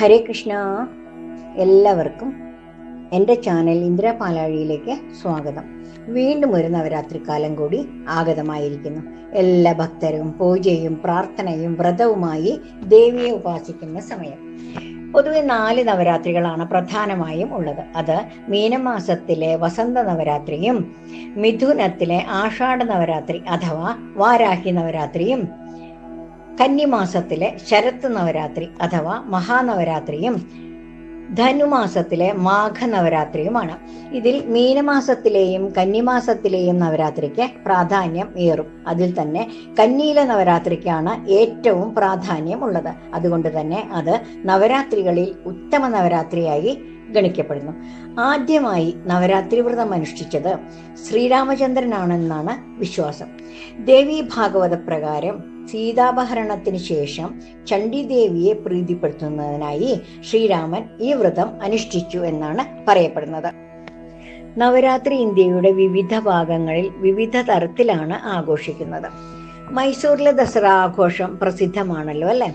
ഹരേ കൃഷ്ണ. എല്ലാവർക്കും എന്റെ ചാനൽ ഇന്ദിര പാലാഴിയിലേക്ക് സ്വാഗതം. വീണ്ടും ഒരു നവരാത്രി കാലം കൂടി ആഗതമായിരിക്കുന്നു. എല്ലാ ഭക്തരും പൂജയും പ്രാർത്ഥനയും വ്രതവുമായി ദേവിയെ ഉപാസിക്കുന്ന സമയം. പൊതുവെ നാല് നവരാത്രികളാണ് പ്രധാനമായും ഉള്ളത്. അത് മീനമാസത്തിലെ വസന്ത നവരാത്രിയും മിഥുനത്തിലെ ആഷാഢ നവരാത്രി അഥവാ വാരാഹി നവരാത്രിയും കന്നിമാസത്തിലെ ശരത് നവരാത്രി അഥവാ മഹാനവരാത്രിയും ധനുമാസത്തിലെ മാഘ നവരാത്രിയുമാണ് ഇതിൽ മീനമാസത്തിലെയും കന്നിമാസത്തിലെയും നവരാത്രിക്ക് പ്രാധാന്യം ഏറും. അതിൽ തന്നെ കന്നിയിലെ നവരാത്രിക്കാണ് ഏറ്റവും പ്രാധാന്യം ഉള്ളത് അതുകൊണ്ട് തന്നെ അത് നവരാത്രികളിൽ ഉത്തമ നവരാത്രിയായി ഗണിക്കപ്പെടുന്നു. ആദ്യമായി നവരാത്രി വ്രതം അനുഷ്ഠിച്ചത് ശ്രീരാമചന്ദ്രനാണെന്നാണ് വിശ്വാസം. ദേവി ഭാഗവത പ്രകാരം സീതാപഹരണത്തിന് ശേഷം ചണ്ഡിദേവിയെ പ്രീതിപ്പെടുത്തുന്നതിനായി ശ്രീരാമൻ ഈ വ്രതം അനുഷ്ഠിച്ചു എന്നാണ് പറയപ്പെടുന്നത്. നവരാത്രി ഇന്ത്യയുടെ വിവിധ ഭാഗങ്ങളിൽ വിവിധ തരത്തിലാണ് ആഘോഷിക്കുന്നത്. മൈസൂരിലെ ദസറ ആഘോഷം പ്രസിദ്ധമാണല്ലോ അല്ലെ?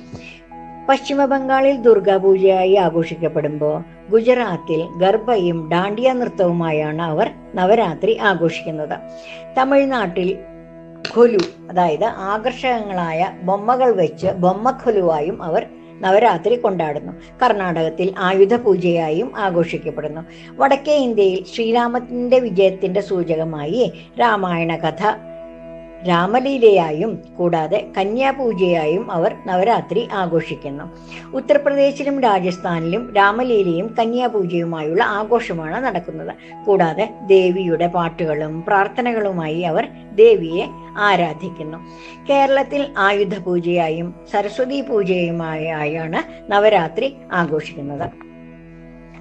പശ്ചിമ ബംഗാളിൽ ദുർഗാപൂജയായി ആഘോഷിക്കപ്പെടുമ്പോൾ ഗുജറാത്തിൽ ഗർഭയും ഡാണ്ടിയ നൃത്തവുമായാണ് അവർ നവരാത്രി ആഘോഷിക്കുന്നത്. തമിഴ്നാട്ടിൽ ഖൊലു അതായത് ആകർഷകങ്ങളായ ബൊമ്മകൾ വെച്ച് ബൊമ്മഖൊലുവായും അവർ നവരാത്രി കൊണ്ടാടുന്നു. കർണാടകത്തിൽ ആയുധ പൂജയായും ആഘോഷിക്കപ്പെടുന്നു. വടക്കേ ഇന്ത്യയിൽ ശ്രീരാമത്തിന്റെ വിജയത്തിന്റെ സൂചകമായി രാമായണ കഥ രാമലീലയായും കൂടാതെ കന്യാപൂജയായും അവർ നവരാത്രി ആഘോഷിക്കുന്നു. ഉത്തർപ്രദേശിലും രാജസ്ഥാനിലും രാമലീലയും കന്യാപൂജയുമായുള്ള ആഘോഷമാണ് നടക്കുന്നത്. കൂടാതെ ദേവിയുടെ പാട്ടുകളും പ്രാർത്ഥനകളുമായി അവർ ദേവിയെ ആരാധിക്കുന്നു. കേരളത്തിൽ ആയുധ പൂജയായും സരസ്വതി പൂജയുമായാണ് നവരാത്രി ആഘോഷിക്കുന്നത്.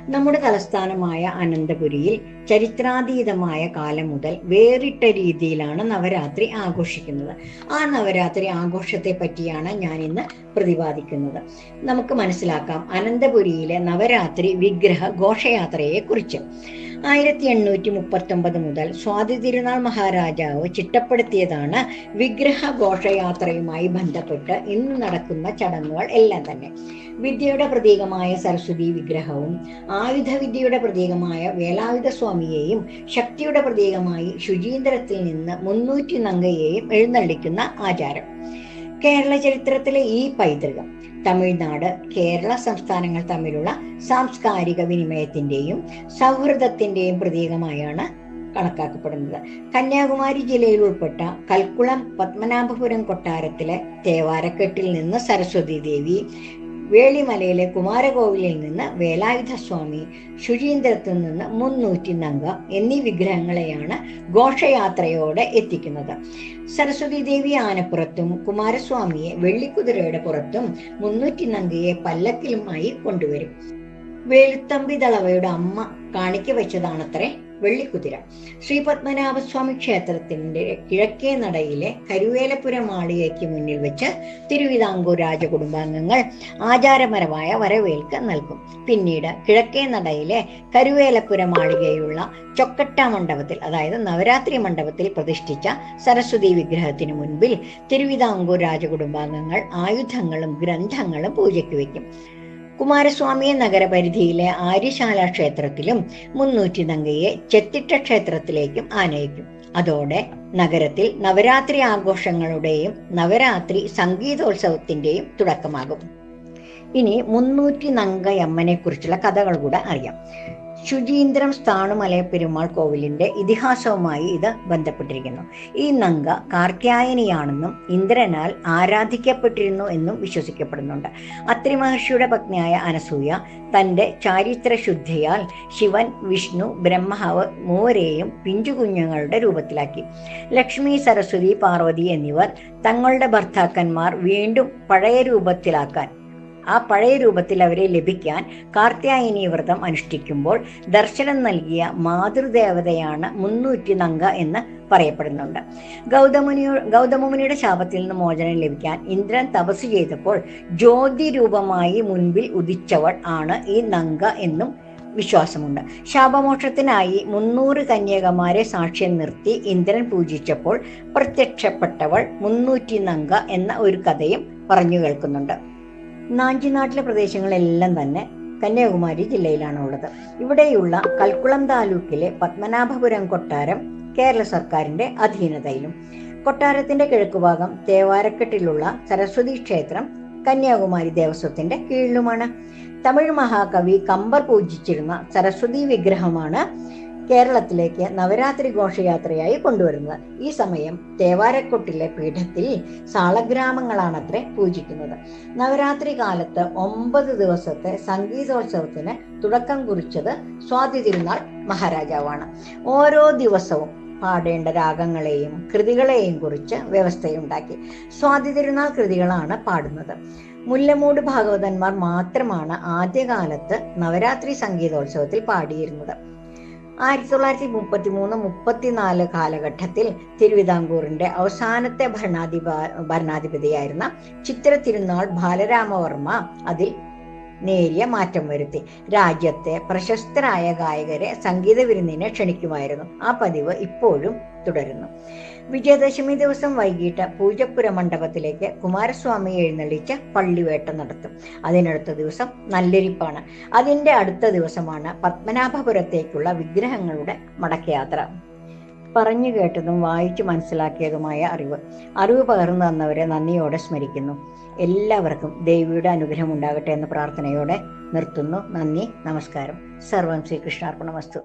നമ്മുടെ തലസ്ഥാനമായ അനന്തപുരിയിൽ ചരിത്രാതീതമായ കാലം മുതൽ വേറിട്ട രീതിയിലാണ് നവരാത്രി ആഘോഷിക്കുന്നത്. ആ നവരാത്രി ആഘോഷത്തെ പറ്റിയാണ് ഞാൻ ഇന്ന് പ്രതിപാദിക്കുന്നത്. നമുക്ക് മനസ്സിലാക്കാം അനന്തപുരിയിലെ നവരാത്രി വിഗ്രഹ ഘോഷയാത്രയെ കുറിച്ച് ആയിരത്തി എണ്ണൂറ്റി മുപ്പത്തി ഒമ്പത് മുതൽ സ്വാതി തിരുനാൾ മഹാരാജാവ് ചിട്ടപ്പെടുത്തിയതാണ് വിഗ്രഹ ഘോഷയാത്രയുമായി ബന്ധപ്പെട്ട് ഇന്ന് നടക്കുന്ന ചടങ്ങുകൾ എല്ലാം തന്നെ. വിദ്യയുടെ പ്രതീകമായ സരസ്വതി വിഗ്രഹവും ആയുധവിദ്യയുടെ പ്രതീകമായ വേലായുധ സ്വാമിയെയും ശക്തിയുടെ പ്രതീകമായി ശുചീന്ദ്രത്തിൽ നിന്ന് മുന്നൂറ്റി നങ്കയെയും എഴുന്നള്ളിക്കുന്ന ആചാരം. കേരള ചരിത്രത്തിലെ ഈ പൈതൃകം തമിഴ്നാട് കേരള സംസ്ഥാനങ്ങൾ തമ്മിലുള്ള സാംസ്കാരിക വിനിമയത്തിന്റെയും സൗഹൃദത്തിന്റെയും പ്രതീകമായാണ് കണക്കാക്കപ്പെടുന്നത്. കന്യാകുമാരി ജില്ലയിൽ ഉൾപ്പെട്ട കൽക്കുളം പത്മനാഭപുരം കൊട്ടാരത്തിലെ തേവാരക്കെട്ടിൽ നിന്ന് സരസ്വതി ദേവി വേളിമലയിലെ കുമാരകോവിലിൽ നിന്ന് വേലായുധ സ്വാമി ശുചീന്ദ്രത്തിൽ നിന്ന് മുന്നൂറ്റി നങ്ക എന്നീ വിഗ്രഹങ്ങളെയാണ് ഘോഷയാത്രയോടെ എത്തിക്കുന്നത്. സരസ്വതി ദേവി ആനപ്പുറത്തും കുമാരസ്വാമിയെ വെള്ളിക്കുതിരയുടെ പുറത്തും മുന്നൂറ്റി നങ്കയെ പല്ലക്കിലുമായി കൊണ്ടുവരും. വേലുത്തമ്പി ദളവയുടെ അമ്മ കാണിക്ക വെച്ചതാണത്രേ വെള്ളിക്കുതിര. ശ്രീ പത്മനാഭസ്വാമി ക്ഷേത്രത്തിന്റെ കിഴക്കേ നടയിലെ കരുവേലപ്പുര മാളികയ്ക്ക് മുന്നിൽ വെച്ച് തിരുവിതാംകൂർ രാജകുടുംബാംഗങ്ങൾ ആചാരപരമായ വരവേൽക്ക് നൽകും. പിന്നീട് കിഴക്കേ നടയിലെ കരുവേലപ്പുര മാളികയുള്ള ചൊക്കട്ട മണ്ഡപത്തിൽ അതായത് നവരാത്രി മണ്ഡപത്തിൽ പ്രതിഷ്ഠിച്ച സരസ്വതി വിഗ്രഹത്തിന് മുൻപിൽ തിരുവിതാംകൂർ രാജകുടുംബാംഗങ്ങൾ ആയുധങ്ങളും ഗ്രന്ഥങ്ങളും പൂജയ്ക്ക് വയ്ക്കും. കുമാരസ്വാമിയെ നഗരപരിധിയിലെ ആര്യശാല ക്ഷേത്രത്തിലും മുന്നൂറ്റി നങ്കയെ ചെത്തിട്ട ക്ഷേത്രത്തിലേക്കും ആനയിക്കും. അതോടെ നഗരത്തിൽ നവരാത്രി ആഘോഷങ്ങളുടെയും നവരാത്രി സംഗീതോത്സവത്തിന്റെയും തുടക്കമാകും. ഇനി മുന്നൂറ്റി നങ്കയമ്മനെ കുറിച്ചുള്ള കഥകൾ കൂടെ അറിയാം. ശുചീന്ദ്രം സ്ഥാണുമലയ പെരുമാൾ കോവിലിന്റെ ഇതിഹാസവുമായി ഇത് ബന്ധപ്പെട്ടിരിക്കുന്നു. ഈ നങ്ക കാർത്യായനിയാണെന്നും ഇന്ദ്രനാൽ ആരാധിക്കപ്പെട്ടിരുന്നു എന്നും വിശ്വസിക്കപ്പെടുന്നുണ്ട്. അത്രി മഹർഷിയുടെ പത്നിയായ അനസൂയ തന്റെ ചാരിത്ര ശുദ്ധിയാൽ ശിവൻ വിഷ്ണു ബ്രഹ്മാവ് മൂവരെയും പിഞ്ചുകുഞ്ഞുങ്ങളുടെ രൂപത്തിലാക്കി. ലക്ഷ്മി സരസ്വതി പാർവതി എന്നിവർ തങ്ങളുടെ ഭർത്താക്കന്മാർ വീണ്ടും പഴയ രൂപത്തിലാക്കാൻ ആ പഴയ രൂപത്തിൽ അവരെ ലഭിക്കാൻ കാർത്യായനി വ്രതം അനുഷ്ഠിക്കുമ്പോൾ ദർശനം നൽകിയ മാതൃദേവതയാണ് മുന്നൂറ്റി നങ്ക എന്ന് പറയപ്പെടുന്നുണ്ട്. ഗൗതമുനിയോ ഗൗതമുനിയുടെ ശാപത്തിൽ നിന്ന് മോചനം ലഭിക്കാൻ ഇന്ദ്രൻ തപസ് ചെയ്തപ്പോൾ ജ്യോതി രൂപമായി മുൻപിൽ ഉദിച്ചവൾ ആണ് ഈ നങ്ക എന്നും വിശ്വാസമുണ്ട്. ശാപമോക്ഷത്തിനായി മുന്നൂറ് കന്യകമാരെ സാക്ഷ്യം നിർത്തി ഇന്ദ്രൻ പൂജിച്ചപ്പോൾ പ്രത്യക്ഷപ്പെട്ടവൾ മുന്നൂറ്റി നങ്ക എന്ന ഒരു കഥയും പറഞ്ഞു കേൾക്കുന്നുണ്ട്. നാഞ്ചിനാട്ടിലെ പ്രദേശങ്ങളെല്ലാം തന്നെ കന്യാകുമാരി ജില്ലയിലാണ് ഉള്ളത്. ഇവിടെയുള്ള കൽക്കുളം താലൂക്കിലെ പത്മനാഭപുരം കൊട്ടാരം കേരള സർക്കാരിന്റെ അധീനതയിലും. കൊട്ടാരത്തിന്റെ കിഴക്കുഭാഗം തേവാരക്കെട്ടിലുള്ള സരസ്വതി ക്ഷേത്രം കന്യാകുമാരി ദേവസ്വത്തിന്റെ കീഴിലുമാണ്. തമിഴ് മഹാകവി കമ്പർ പൂജിച്ചിരുന്ന സരസ്വതി വിഗ്രഹമാണ് കേരളത്തിലേക്ക് നവരാത്രി ഘോഷയാത്രയായി കൊണ്ടുവരുന്നത്. ഈ സമയം തേവാരക്കൊട്ടിലെ പീഠത്തിൽ സാളഗ്രാമങ്ങളാണത്രേ പൂജിക്കുന്നത്. നവരാത്രി കാലത്ത് ഒമ്പത് ദിവസത്തെ സംഗീതോത്സവത്തിന് തുടക്കം കുറിച്ചത് സ്വാതി തിരുനാൾ മഹാരാജാവാണ്. ഓരോ ദിവസവും പാടേണ്ട രാഗങ്ങളെയും കൃതികളെയും കുറിച്ച് വ്യവസ്ഥയുണ്ടാക്കി. സ്വാതി തിരുനാൾ കൃതികളാണ് പാടുന്നത്. മുല്ലമൂട് ഭാഗവതന്മാർ മാത്രമാണ് ആദ്യകാലത്ത് നവരാത്രി സംഗീതോത്സവത്തിൽ പാടിയിരുന്നത്. ആയിരത്തി തൊള്ളായിരത്തി മുപ്പത്തി മൂന്ന് മുപ്പത്തിനാല് കാലഘട്ടത്തിൽ തിരുവിതാംകൂറിന്റെ അവസാനത്തെ ഭരണാധിപ ഭരണാധിപതിയായിരുന്ന ചിത്ര തിരുനാൾ ബാലരാമവർമ്മ അതിൽ നേരിയ മാറ്റം വരുത്തി. രാജ്യത്തെ പ്രശസ്തരായ ഗായകരെ സംഗീത വിരുന്നിനെ ക്ഷണിക്കുമായിരുന്നു. ആ പതിവ് ഇപ്പോഴും തുടരുന്നു. വിജയദശമി ദിവസം വൈകിട്ട് പൂജപ്പുര മണ്ഡപത്തിലേക്ക് കുമാരസ്വാമി എഴുന്നള്ളിച്ച് പള്ളിവേട്ട നടത്തും. അതിനടുത്ത ദിവസം നല്ലരിപ്പാണ്. അതിന്റെ അടുത്ത ദിവസമാണ് പത്മനാഭപുരത്തേക്കുള്ള വിഗ്രഹങ്ങളുടെ മടക്കയാത്ര. പറഞ്ഞു കേട്ടതും വായിച്ചു മനസ്സിലാക്കിയതുമായ അറിവ്. അറിവ് പകർന്നു തന്നവരെ നന്ദിയോടെ സ്മരിക്കുന്നു. എല്ലാവർക്കും ദേവിയുടെ അനുഗ്രഹം ഉണ്ടാകട്ടെ എന്ന പ്രാർത്ഥനയോടെ നിർത്തുന്നു. നന്ദി നമസ്കാരം. സർവം ശ്രീകൃഷ്ണാർപ്പണ വസ്തു